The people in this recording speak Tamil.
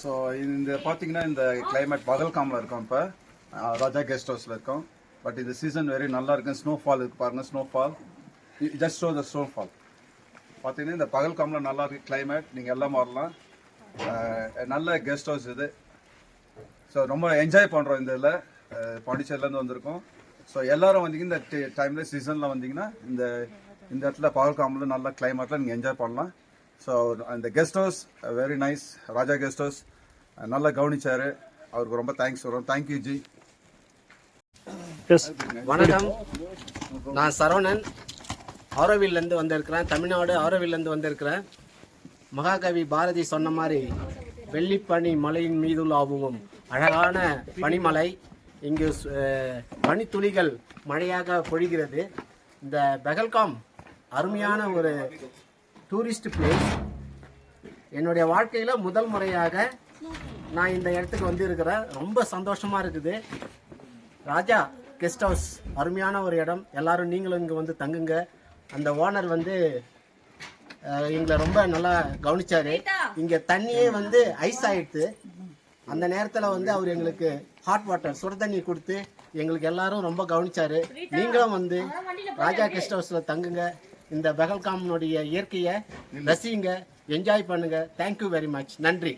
ஸோ இந்த பார்த்தீங்கன்னா இந்த கிளைமேட் பகல்காமில் இருக்கோம் இப்போ. ராஜா கெஸ்ட் ஹவுஸில் இருக்கோம். பட் இந்த சீசன் வெரி நல்லா இருக்கு ஸ்னோஃபால் இருக்கு பாருங்க snowfall just show the snowfall பார்த்தீங்கன்னா இந்த பகல்காமில் நல்லா இருக்கு கிளைமேட் நீங்கள் எல்லாம் வரலாம். நல்ல கெஸ்ட் ஹவுஸ் இது. ஸோ ரொம்ப என்ஜாய் பண்ணுறோம் இந்த இதில். பாண்டிச்சேரிலேருந்து வந்திருக்கோம். ஸோ எல்லாரும் வந்தீங்கன்னா இந்த டைமில் சீசனில் வந்தீங்கன்னா இந்த இந்த இடத்துல பகல்காமில் நல்ல கிளைமேட்டில் நீங்கள் என்ஜாய் பண்ணலாம். ஸோ அந்த guest house very nice Raja guest house நல்லா கவனிச்சாரு அவருக்கு ரொம்ப தேங்க்ஸ் வரும் தேங்க்யூ ஜி வணக்கம். நான் சரவணன். ஆரோவில்லேருந்து வந்திருக்கிறேன். தமிழ்நாடு ஆரோவில்லேருந்து வந்திருக்கிறேன். மகாகவி பாரதி சொன்ன மாதிரி வெள்ளிப்பனி மலையின் மீதுலாவும் அழகான பனிமலை இங்கு பனித்துளிகள் மழையாக பொழிகிறது. இந்த பெகல்காம் அருமையான ஒரு டூரிஸ்ட் பிளேஸ் என்னுடைய வாழ்க்கையில் முதல் முறையாக நான் இந்த இடத்துக்கு வந்திருக்கிறேன். ரொம்ப சந்தோஷமாக இருக்குது. ராஜா கெஸ்ட் ஹவுஸ் அருமையான ஒரு இடம். எல்லாரும் நீங்களும் இங்கே வந்து தங்குங்க. அந்த ஓனர் வந்து எங்களை ரொம்ப நல்லா கவனிச்சாரு. இங்கே தண்ணியே வந்து ஐஸ் ஆயிடுது அந்த நேரத்தில் வந்து அவர் எங்களுக்கு ஹாட் வாட்டர் சுட தண்ணி கொடுத்து எங்களுக்கு எல்லாரும் ரொம்ப கவனிச்சாரு. நீங்களும் வந்து ராஜா கெஸ்ட் ஹவுஸில் தங்குங்க. இந்த பெகல்காமனுடைய இயற்கையை ரசிங்க என்ஜாய் பண்ணுங்க. தேங்க்யூ வெரி மச் நன்றி.